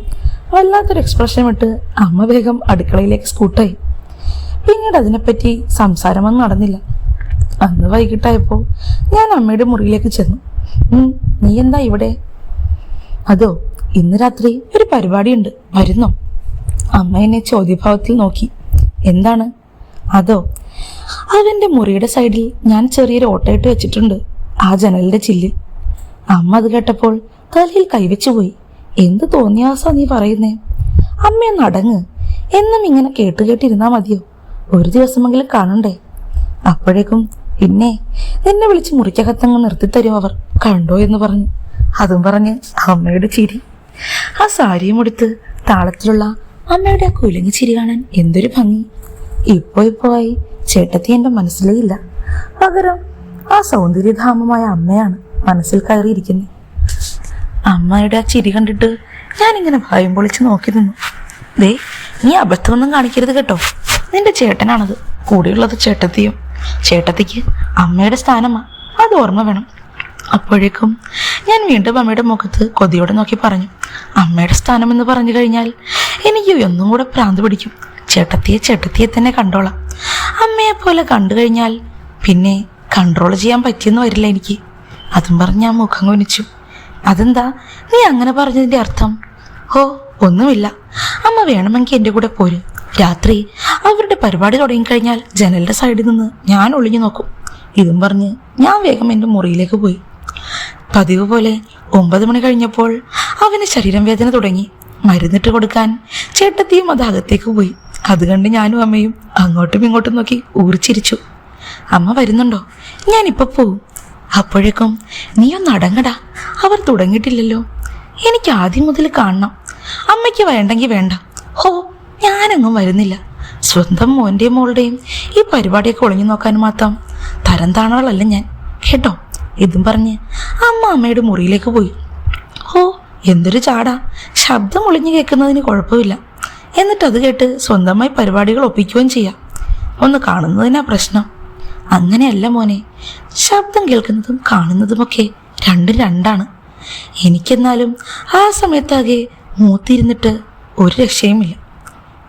A: വല്ലാത്തൊരു എക്സ്പ്രഷൻ ഇട്ട് അമ്മ വേഗം അടുക്കളയിലേക്ക് സ്കൂട്ടായി പിന്നീട് അതിനെപ്പറ്റി സംസാരമൊന്നും നടന്നില്ല. അന്ന് വൈകിട്ടായപ്പോൾ ഞാൻ അമ്മയുടെ മുറിയിലേക്ക് ചെന്നു. നീ എന്താ ഇവിടെ? അതോ ഇന്ന് രാത്രി ഒരു പരിപാടിയുണ്ട്. വരുന്നോ? അമ്മ എന്നെ ചോദ്യഭാവത്തിൽ നോക്കി. എന്താണ്? അതോ അവന്റെ മുറിയുടെ സൈഡിൽ ഞാൻ ചെറിയൊരു ഓട്ടയിട്ട് വെച്ചിട്ടുണ്ട്. ആ ജനലിന്റെ ചില്ലിൽ. അമ്മ അത് കേട്ടപ്പോൾ തലയിൽ കൈവച്ചു പോയി എന്ത് തോന്നിയാസാ നീ പറയുന്നേ? അമ്മയെ നടങ്ങ്. എന്നും ഇങ്ങനെ കേട്ട് കേട്ടിരുന്നാ മതിയോ? ഒരു ദിവസമെങ്കിലും കാണണ്ടേ? അപ്പോഴേക്കും പിന്നെ നിന്നെ വിളിച്ച് മുറിക്കകത്തങ്ങ് നിർത്തിത്തരും അവർ. കണ്ടോ എന്ന് പറഞ്ഞു. അതും പറഞ്ഞ് അമ്മയുടെ ചിരി. ആ സാരിയും എടുത്ത് താളത്തിലുള്ള അമ്മയുടെ ആ കുലങ്ങി ചിരി കാണാൻ എന്തൊരു ഭംഗി. ഇപ്പോ ഇപ്പോ ആയി ചേട്ടത്തി എന്റെ മനസ്സിലേ ഇല്ല. പകരം ആ സൗന്ദര്യധാമമായ അമ്മയാണ് മനസ്സിൽ കയറിയിരിക്കുന്നത് അമ്മയുടെ ആ ചിരി കണ്ടിട്ട് ഞാനിങ്ങനെ ഭയം പൊളിച്ച് നോക്കി നിന്നു. ദേ നീ അബദ്ധമൊന്നും കാണിക്കരുത് കേട്ടോ. നിന്റെ ചേട്ടനാണത്. കൂടെയുള്ളത് ചേട്ടത്തിയും. ചേട്ടത്തിക്ക് അമ്മയുടെ സ്ഥാനമാ. അത് ഓർമ്മ വേണം. അപ്പോഴേക്കും ഞാൻ വീണ്ടും അമ്മയുടെ മുഖത്ത് കൊതിയോടെ നോക്കി പറഞ്ഞു. അമ്മയുടെ സ്ഥാനം എന്ന് പറഞ്ഞു കഴിഞ്ഞാൽ എനിക്ക് ഒന്നും കൂടെ പ്രാന്ത് പിടിക്കും. ചേട്ടത്തിയെ ചേട്ടത്തിയെ തന്നെ കണ്ടോളാം. അമ്മയെ പോലെ കണ്ടു കഴിഞ്ഞാൽ പിന്നെ കൺട്രോൾ ചെയ്യാൻ പറ്റിയെന്ന് വരില്ല എനിക്ക്. അതും പറഞ്ഞ് ഞാൻ മുഖം കുനിച്ചു. അതെന്താ? നീ അങ്ങനെ പറഞ്ഞതിന്റെ അർത്ഥം? ഓ ഒന്നുമില്ല. അമ്മ വേണമെങ്കിൽ എന്റെ കൂടെ പോര്. രാത്രി അവരുടെ പരിപാടി തുടങ്ങിക്കഴിഞ്ഞാൽ ജനലിന്റെ സൈഡിൽ നിന്ന് ഞാൻ ഒളിഞ്ഞു നോക്കും. ഇതും പറഞ്ഞ് ഞാൻ വേഗം എന്റെ മുറിയിലേക്ക് പോയി. പതിവ് പോലെ ഒമ്പത് മണി കഴിഞ്ഞപ്പോൾ അവന് ശരീരം വേദന തുടങ്ങി. മരുന്നിട്ട് കൊടുക്കാൻ ചേട്ടത്തിയും അത് അകത്തേക്ക് പോയി. അത് കണ്ട് ഞാനും അമ്മയും അങ്ങോട്ടും ഇങ്ങോട്ടും നോക്കി ഊറിച്ചിരിച്ചു അമ്മ വരുന്നുണ്ടോ? ഞാനിപ്പോ പോവും. അപ്പോഴേക്കും നീ ഒന്ന് അടങ്ങടാ. അവർ തുടങ്ങിയിട്ടില്ലല്ലോ. എനിക്ക് ആദ്യം മുതൽ കാണണം. അമ്മയ്ക്ക് വേണ്ടെങ്കിൽ വേണ്ട. ഹോ ഞാനൊന്നും വരുന്നില്ല. സ്വന്തം മോന്റെയും മോളുടെയും ഈ പരിപാടിയൊക്കെ ഒളിഞ്ഞു നോക്കാൻ മാത്രം തരം താണവളല്ല ഞാൻ. കേട്ടോ? ഇതും പറഞ്ഞ് അമ്മ അമ്മയുടെ മുറിയിലേക്ക് പോയി. ഓ എന്തൊരു ചാടാ. ശബ്ദം ഒളിഞ്ഞു കേൾക്കുന്നതിന് കുഴപ്പമില്ല. എന്നിട്ട് അത് കേട്ട് സ്വന്തമായി പരിപാടികൾ ഒപ്പിക്കുകയും ചെയ്യാം. ഒന്ന് കാണുന്നതിനാ പ്രശ്നം. അങ്ങനെയല്ല മോനെ. ശബ്ദം കേൾക്കുന്നതും കാണുന്നതുമൊക്കെ രണ്ട് രണ്ടാണ്. എനിക്കെന്നാലും ആ സമയത്താകെ മൂത്തിരുന്നിട്ട് ഒരു രക്ഷയുമില്ല.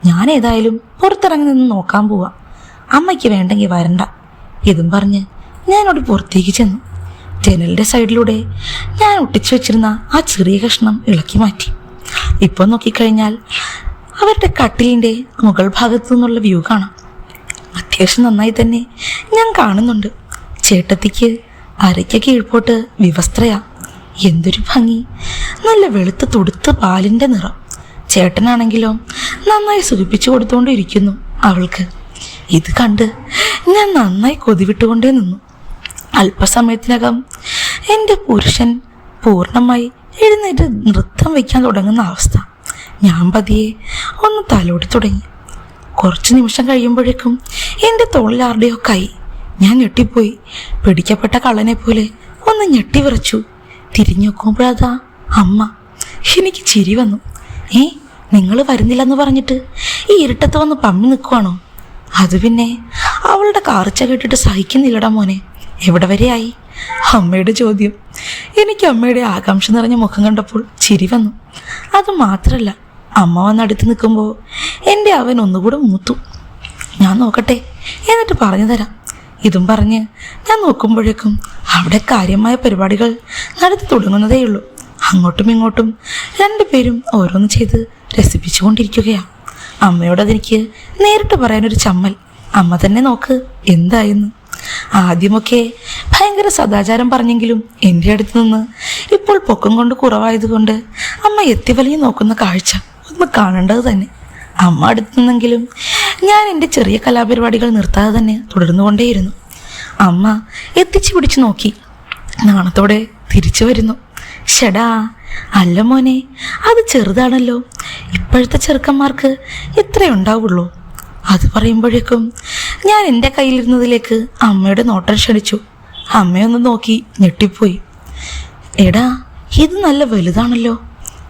A: ഞാൻ ഏതായാലും പുറത്തിറങ്ങി നിന്ന് നോക്കാൻ പോവാം. അമ്മയ്ക്ക് വേണ്ടെങ്കിൽ വരണ്ട. ഇതും പറഞ്ഞ് ഞാനോട് പുറത്തേക്ക് ചെന്നു. ജനലിന്റെ സൈഡിലൂടെ ഞാൻ ഒട്ടിച്ചു വെച്ചിരുന്ന ആ ചെറിയ കഷ്ണം ഇളക്കി മാറ്റി. ഇപ്പോൾ നോക്കിക്കഴിഞ്ഞാൽ അവരുടെ കട്ടിലിന്റെ മുകൾ ഭാഗത്തു നിന്നുള്ള വ്യൂ കാണാം. അത്യാവശ്യം നന്നായി തന്നെ ഞാൻ കാണുന്നുണ്ട്. ചേട്ടത്തിക്ക് അരയ്ക്ക് കീഴ്പോട്ട് വിവസ്ത്രയാ. എന്തൊരു ഭംഗി. നല്ല വെളുത്ത് തുടുത്ത് പാലിന്റെ നിറം. ചേട്ടനാണെങ്കിലോ നന്നായി സുഖിപ്പിച്ചു കൊടുത്തുകൊണ്ടിരിക്കുന്നു അവൾക്ക്. ഇത് കണ്ട് ഞാൻ നന്നായി കൊതിവിട്ടുകൊണ്ടേ നിന്നു. അല്പസമയത്തിനകം എന്റെ പുരുഷൻ പൂർണമായി എഴുന്നേറ്റ് നൃത്തം വയ്ക്കാൻ തുടങ്ങുന്ന അവസ്ഥ. ഞാൻ പതിയെ ഒന്ന് തലോടി തുടങ്ങി. കുറച്ച് നിമിഷം കഴിയുമ്പോഴേക്കും എന്റെ തോളിൽ ആരുടെയോ കൈ ഞാൻ ഞെട്ടിപ്പോയി. പിടിക്കപ്പെട്ട കള്ളനെ പോലെ ഒന്ന് ഞെട്ടി വിറച്ചു. തിരിഞ്ഞു നോക്കുമ്പോഴതാ അമ്മ. എനിക്ക് ചിരി വന്നു. ഏ നിങ്ങൾ വരുന്നില്ലെന്ന് പറഞ്ഞിട്ട് ഈ ഇരുട്ടത്ത് വന്ന് പമ്മി നിൽക്കുവാണോ അത് പിന്നെ അവളുടെ കാർച്ച കേട്ടിട്ട് സഹിക്കുന്നില്ലടാ മോനെ. എവിടെ വരെയായി? അമ്മയുടെ ചോദ്യം. എനിക്ക് അമ്മയുടെ ആകാംക്ഷ നിറഞ്ഞ മുഖം കണ്ടപ്പോൾ ചിരി വന്നു. അത് മാത്രമല്ല അമ്മ വന്ന് അടുത്ത് നിൽക്കുമ്പോൾ എന്റെ അവൻ ഒന്നുകൂടെ മൂത്തു. ഞാൻ നോക്കട്ടെ എന്നിട്ട് പറഞ്ഞു തരാം. ഇതും പറഞ്ഞ് ഞാൻ നോക്കുമ്പോഴേക്കും അവിടെ കാര്യമായ പരിപാടികൾ നടത്തി തുടങ്ങുന്നതേയുള്ളൂ അങ്ങോട്ടും ഇങ്ങോട്ടും രണ്ടുപേരും ഓരോന്ന് ചെയ്ത് രസിപ്പിച്ചുകൊണ്ടിരിക്കുകയാണ് അമ്മയോട് അതെനിക്ക് നേരിട്ട് പറയാനൊരു ചമ്മൽ. അമ്മ തന്നെ നോക്ക് എന്തായെന്ന്. ആദ്യമൊക്കെ ഭയങ്കര സദാചാരം പറഞ്ഞെങ്കിലും എന്റെ അടുത്ത് നിന്ന് ഇപ്പോൾ പൊക്കം കൊണ്ട് കുറവായതുകൊണ്ട് അമ്മ എത്തി വലിയ നോക്കുന്ന കാഴ്ച ഒന്ന് കാണേണ്ടത് തന്നെ. അമ്മ അടുത്ത് നിന്നെങ്കിലും ഞാൻ എന്റെ ചെറിയ കലാപരിപാടികൾ നിർത്താതെ തന്നെ തുടർന്നുകൊണ്ടേയിരുന്നു. അമ്മ എത്തിച്ചു പിടിച്ചു നോക്കി. നാണത്തോടെ തിരിച്ചു വരുന്നു. ഷടാ അല്ല മോനെ അത് ചെറുതാണല്ലോ. ഇപ്പോഴത്തെ ചെറുക്കന്മാർക്ക് ഇത്രേ ഉണ്ടാവുള്ളൂ. അത് പറയുമ്പോഴേക്കും ഞാൻ എന്റെ കയ്യിലിരുന്നതിലേക്ക് അമ്മയുടെ നോട്ടം ക്ഷണിച്ചു. അമ്മയൊന്ന് നോക്കി ഞെട്ടിപ്പോയി. എടാ ഇത് നല്ല വലുതാണല്ലോ.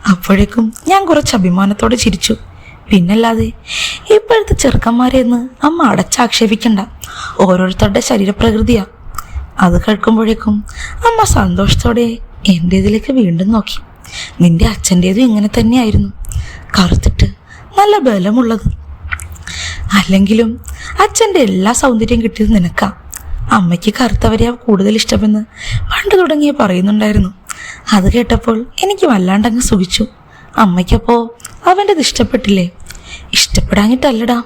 A: അപ്പോഴേക്കും ഞാൻ കുറച്ച് അഭിമാനത്തോടെ ചിരിച്ചു. പിന്നല്ലാതെ ഇപ്പോഴത്തെ ചെറുക്കന്മാരെ എന്ന് അമ്മ അടച്ചാക്ഷേപിക്കണ്ട. ഓരോരുത്തരുടെ ശരീരപ്രകൃതിയാ. അത് കേൾക്കുമ്പോഴേക്കും അമ്മ സന്തോഷത്തോടെ എന്റേതിലേക്ക് വീണ്ടും നോക്കി. നിന്റെ അച്ഛന്റേതും ഇങ്ങനെ തന്നെയായിരുന്നു. കറുത്തിട്ട് നല്ല ബലമുള്ളത്. അല്ലെങ്കിലും അച്ഛന്റെ എല്ലാ സൗന്ദര്യം കിട്ടിയത് നിനക്കാ. അമ്മയ്ക്ക് കറുത്തവരെയാ കൂടുതൽ ഇഷ്ടമെന്ന് പണ്ട് തുടങ്ങിയ പറയുന്നുണ്ടായിരുന്നു. അത് കേട്ടപ്പോൾ എനിക്ക് വല്ലാണ്ടങ്ങ് സുഖിച്ചു. അമ്മയ്ക്കപ്പോ അവന്റെത് ഇഷ്ടപ്പെട്ടില്ലേ? ഇഷ്ടപ്പെടാഞ്ഞിട്ടല്ലടാ.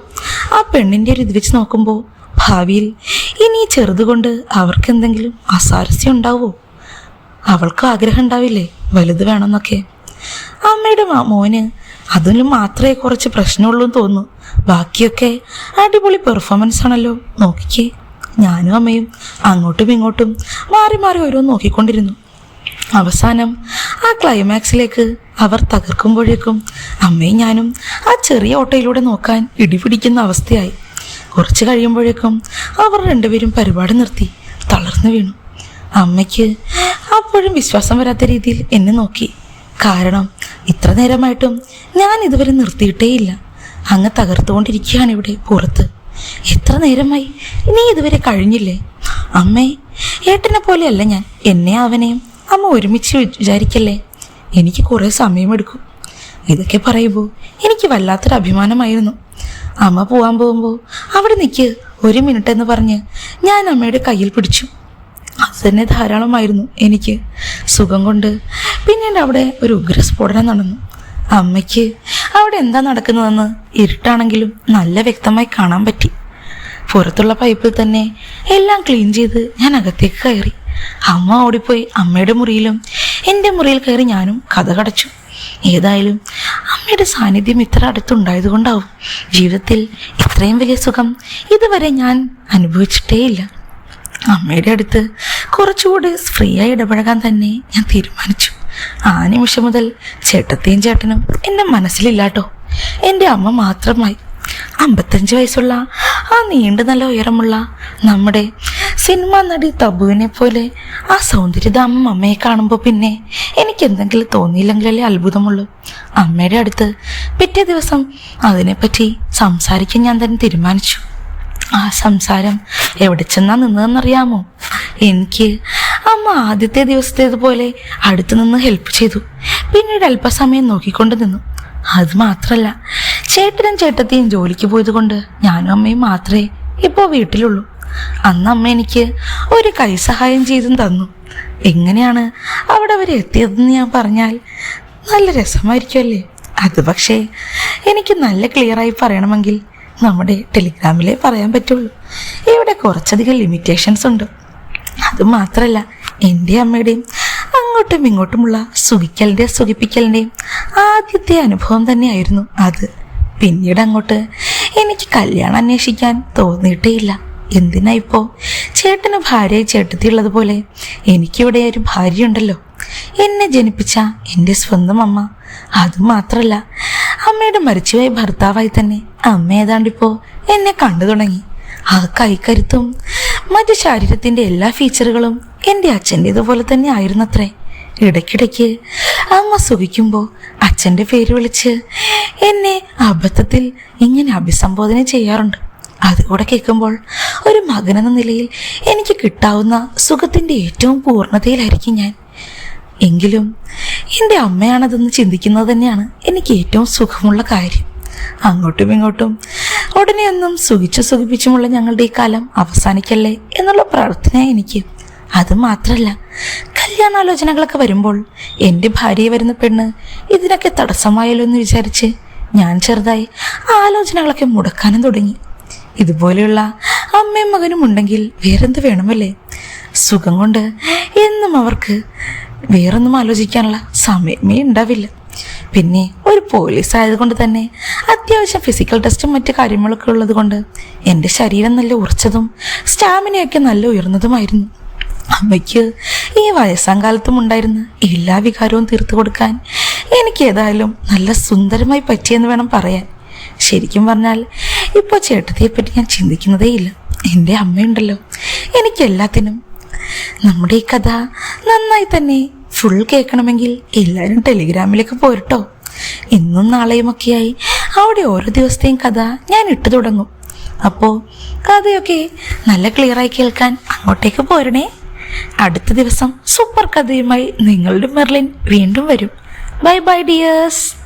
A: ആ പെണ്ണിന്റെ ഒരു ഇത് വെച്ച് നോക്കുമ്പോൾ ഭാവിയിൽ ഇനി ചെറുതുകൊണ്ട് അവർക്ക് എന്തെങ്കിലും അസാരസ്യം ഉണ്ടാവോ? അവൾക്ക് ആഗ്രഹം ഉണ്ടാവില്ലേ? വലുത് വേണമെന്നൊക്കെ. അമ്മയുടെ മോന് അതിലും മാത്രമേ കുറച്ച് പ്രശ്നമുള്ളൂ എന്ന് തോന്നുന്നു. ബാക്കിയൊക്കെ അടിപൊളി പെർഫോമൻസ് ആണല്ലോ. നോക്കിക്കേ. ഞാനും അമ്മയും അങ്ങോട്ടും ഇങ്ങോട്ടും മാറി മാറി ഓരോന്ന് നോക്കിക്കൊണ്ടിരുന്നു. അവസാനം ആ ക്ലൈമാക്സിലേക്ക് അവർ തകർക്കുമ്പോഴേക്കും അമ്മയും ഞാനും ആ ചെറിയ ഓട്ടയിലൂടെ നോക്കാൻ ഇടിപിടിക്കുന്ന അവസ്ഥയായി. കുറച്ച് കഴിയുമ്പോഴേക്കും അവർ രണ്ടുപേരും പരിപാടി നിർത്തി തളർന്നു വീണു. അമ്മയ്ക്ക് അപ്പോഴും വിശ്വാസം വരാത്ത രീതിയിൽ എന്നെ നോക്കി. കാരണം ഇത്ര നേരമായിട്ടും ഞാൻ ഇതുവരെ നിർത്തിയിട്ടേയില്ല. അങ്ങ് തകർത്തുകൊണ്ടിരിക്കുകയാണ് ഇവിടെ പുറത്ത്. എത്ര നേരമായി നീ ഇതുവരെ കഴിഞ്ഞില്ലേ? അമ്മേ ഏട്ടനെ പോലെയല്ല ഞാൻ. എന്നെ അവനെയും അമ്മ ഒരുമിച്ച് വിചാരിക്കല്ലേ? എനിക്ക് കുറേ സമയമെടുക്കും. ഇതൊക്കെ പറയുമ്പോൾ എനിക്ക് വല്ലാത്തൊരു അഭിമാനമായിരുന്നു. അമ്മ പോവാൻ പോകുമ്പോൾ അവിടെ നിൽക്ക് ഒരു മിനിറ്റ് എന്ന് പറഞ്ഞ് ഞാൻ അമ്മയുടെ കയ്യിൽ പിടിച്ചു. അത് തന്നെ ധാരാളമായിരുന്നു എനിക്ക്. സുഖം കൊണ്ട് പിന്നീട് അവിടെ ഒരു ഉഗ്രസ്ഫോടനം നടന്നു. അമ്മയ്ക്ക് അവിടെ എന്താ നടക്കുന്നതെന്ന് ഇരുട്ടാണെങ്കിലും നല്ല വ്യക്തമായി കാണാൻ പറ്റി. പുറത്തുള്ള പൈപ്പിൽ തന്നെ എല്ലാം ക്ലീൻ ചെയ്ത് ഞാൻ അകത്തേക്ക് കയറി. അമ്മ ഓടിപ്പോയി അമ്മയുടെ മുറിയിലും. എന്റെ മുറിയിൽ കയറി ഞാനും കഥ കടച്ചു. ഏതായാലും അമ്മയുടെ സാന്നിധ്യം ഇത്ര അടുത്തുണ്ടായതുകൊണ്ടാവും ജീവിതത്തിൽ ഇത്രയും വലിയ സുഖം ഇതുവരെ ഞാൻ അനുഭവിച്ചിട്ടേയില്ല. അമ്മയുടെ അടുത്ത് കുറച്ചുകൂടി ഫ്രീ ആയി ഇടപഴകാൻ തന്നെ ഞാൻ തീരുമാനിച്ചു. ആ നിമിഷം മുതൽ ചേട്ടത്തെയും ചേട്ടനും എന്റെ മനസ്സിലില്ലാട്ടോ. എന്റെ അമ്മ മാത്രമായി. അമ്പത്തഞ്ച് വയസ്സുള്ള ആ നീണ്ട നല്ല ഉയരമുള്ള നമ്മുടെ സിനിമാ നടി തബുവിനെ പോലെ ആ സൗന്ദര്യത അമ്മ അമ്മയെ കാണുമ്പോൾ പിന്നെ എനിക്ക് എന്തെങ്കിലും തോന്നിയില്ലെങ്കിലല്ലേ അത്ഭുതമുള്ളൂ. അമ്മയുടെ അടുത്ത് പിറ്റേ ദിവസം അതിനെപ്പറ്റി സംസാരിക്കാൻ ഞാൻ തന്നെ തീരുമാനിച്ചു. ആ സംസാരം എവിടെ ചെന്നാ നിന്നതെന്നറിയാമോ? എനിക്ക് അമ്മ ആദ്യത്തെ ദിവസത്തേതുപോലെ അടുത്തു നിന്ന് ഹെൽപ്പ് ചെയ്തു. പിന്നീട് അല്പസമയം നോക്കിക്കൊണ്ട് നിന്നു. അത് മാത്രല്ല ചേട്ടനും ചേട്ടത്തെയും ജോലിക്ക് പോയത് കൊണ്ട് ഞാനും അമ്മയും മാത്രമേ ഇപ്പോൾ വീട്ടിലുള്ളൂ. അന്ന് അമ്മ എനിക്ക് ഒരു കൈ സഹായം ചെയ്തും തന്നു. എങ്ങനെയാണ് അവിടെ വരെ എത്തിയതെന്ന് ഞാൻ പറഞ്ഞാൽ നല്ല രസമായിരിക്കുമല്ലേ? അത് പക്ഷേ എനിക്ക് നല്ല ക്ലിയറായി പറയണമെങ്കിൽ നമ്മുടെ ടെലിഗ്രാമിലേ പറയാൻ പറ്റുള്ളൂ. ഇവിടെ കുറച്ചധികം ലിമിറ്റേഷൻസ് ഉണ്ട്. അത് മാത്രമല്ല എന്റെ അമ്മയുടെയും അങ്ങോട്ടും ഇങ്ങോട്ടുമുള്ള സുഖിക്കലിന്റെ സുഖിപ്പിക്കലിന്റെയും ആദ്യത്തെ അനുഭവം തന്നെയായിരുന്നു അത്. പിന്നീട് അങ്ങോട്ട് എനിക്ക് കല്യാണം അന്വേഷിക്കാൻ തോന്നിയിട്ടേയില്ല. എന്തിനാ ഇപ്പോൾ ചേട്ടന് ഭാര്യയായി ചേട്ടത്തി ഉള്ളതുപോലെ എനിക്കിവിടെ ഒരു ഭാര്യയുണ്ടല്ലോ. എന്നെ ജനിപ്പിച്ച എന്റെ സ്വന്തം അമ്മ. അത് മാത്രമല്ല അമ്മയുടെ മരിച്ചുപോയ ഭർത്താവായി തന്നെ അമ്മ ഏതാണ്ടിപ്പോ എന്നെ കണ്ടു തുടങ്ങി. ആ കൈക്കരുത്തും മറ്റു ശരീരത്തിന്റെ എല്ലാ ഫീച്ചറുകളും എന്റെ അച്ഛന്റെതുപോലെ തന്നെ ആയിരുന്നത്രേ. ഇടയ്ക്കിടയ്ക്ക് അമ്മ സുഖിക്കുമ്പോൾ അച്ഛന്റെ പേര് വിളിച്ച് എന്നെ അബദ്ധത്തിൽ ഇങ്ങനെ അഭിസംബോധന ചെയ്യാറുണ്ട്. അതുകൂടെ കേൾക്കുമ്പോൾ ഒരു മകനെന്ന നിലയിൽ എനിക്ക് കിട്ടാവുന്ന സുഖത്തിന്റെ ഏറ്റവും പൂർണതയിലായിരിക്കും ഞാൻ. എങ്കിലും എന്റെ അമ്മയാണതെന്ന് ചിന്തിക്കുന്നത് തന്നെയാണ് എനിക്ക് ഏറ്റവും സുഖമുള്ള കാര്യം. അങ്ങോട്ടും ഇങ്ങോട്ടും ഉടനെയൊന്നും സുഖിച്ചു സുഖിപ്പിച്ചുമുള്ള ഞങ്ങളുടെ ഈ കാലം അവസാനിക്കല്ലേ എന്നുള്ള പ്രാർത്ഥന എനിക്ക്. അത് മാത്രല്ല കല്യാണാലോചനകളൊക്കെ വരുമ്പോൾ എന്റെ ഭാര്യയെ വരുന്ന പെണ്ണ് ഇതിനൊക്കെ തടസ്സമായല്ലോ എന്ന് വിചാരിച്ച് ഞാൻ ചെറുതായി ആലോചനകളൊക്കെ മുടക്കാനും തുടങ്ങി. ഇതുപോലെയുള്ള അമ്മയും മകനും ഉണ്ടെങ്കിൽ വേറെന്ത് വേണമല്ലേ? സുഖം കൊണ്ട് എന്നും അവർക്ക് വേറൊന്നും ആലോചിക്കാനുള്ള സമയമേ ഉണ്ടാവില്ല. പിന്നെ ഒരു പോലീസ് ആയതുകൊണ്ട് തന്നെ അത്യാവശ്യം ഫിസിക്കൽ ടെസ്റ്റും മറ്റു കാര്യങ്ങളൊക്കെ ഉള്ളത് കൊണ്ട് എന്റെ ശരീരം നല്ല ഉറച്ചതും സ്റ്റാമിനയൊക്കെ നല്ല ഉയർന്നതുമായിരുന്നു. അമ്മയ്ക്ക് ഈ വയസ്സാം കാലത്തും ഉണ്ടായിരുന്ന എല്ലാ വികാരവും തീർത്തു കൊടുക്കാൻ എനിക്ക് ഏതായാലും നല്ല സുന്ദരമായി പറ്റിയെന്ന് വേണം പറയാൻ. ശരിക്കും പറഞ്ഞാൽ ഇപ്പോൾ ചേട്ടത്തിയെ പറ്റി ഞാൻ ചിന്തിക്കുന്നതേയില്ല എന്റെ അമ്മയുണ്ടല്ലോ. എനിക്ക് എല്ലാത്തിനും നമ്മുടെ ഈ കഥ നന്നായി തന്നെ ഫുൾ കേൾക്കണമെങ്കിൽ എല്ലാവരും ടെലിഗ്രാമിലേക്ക് പോരട്ടോ. ഇന്നും നാളെയുമൊക്കെയായി അവിടെ ഓരോ ദിവസത്തെയും കഥ ഞാൻ ഇട്ടു തുടങ്ങും. അപ്പോൾ കഥയൊക്കെ നല്ല ക്ലിയറായി കേൾക്കാൻ അങ്ങോട്ടേക്ക് പോരണേ. അടുത്ത ദിവസം സൂപ്പർ കഥയുമായി നിങ്ങളുടെ മെർലിൻ വീണ്ടും വരും. Bye bye dears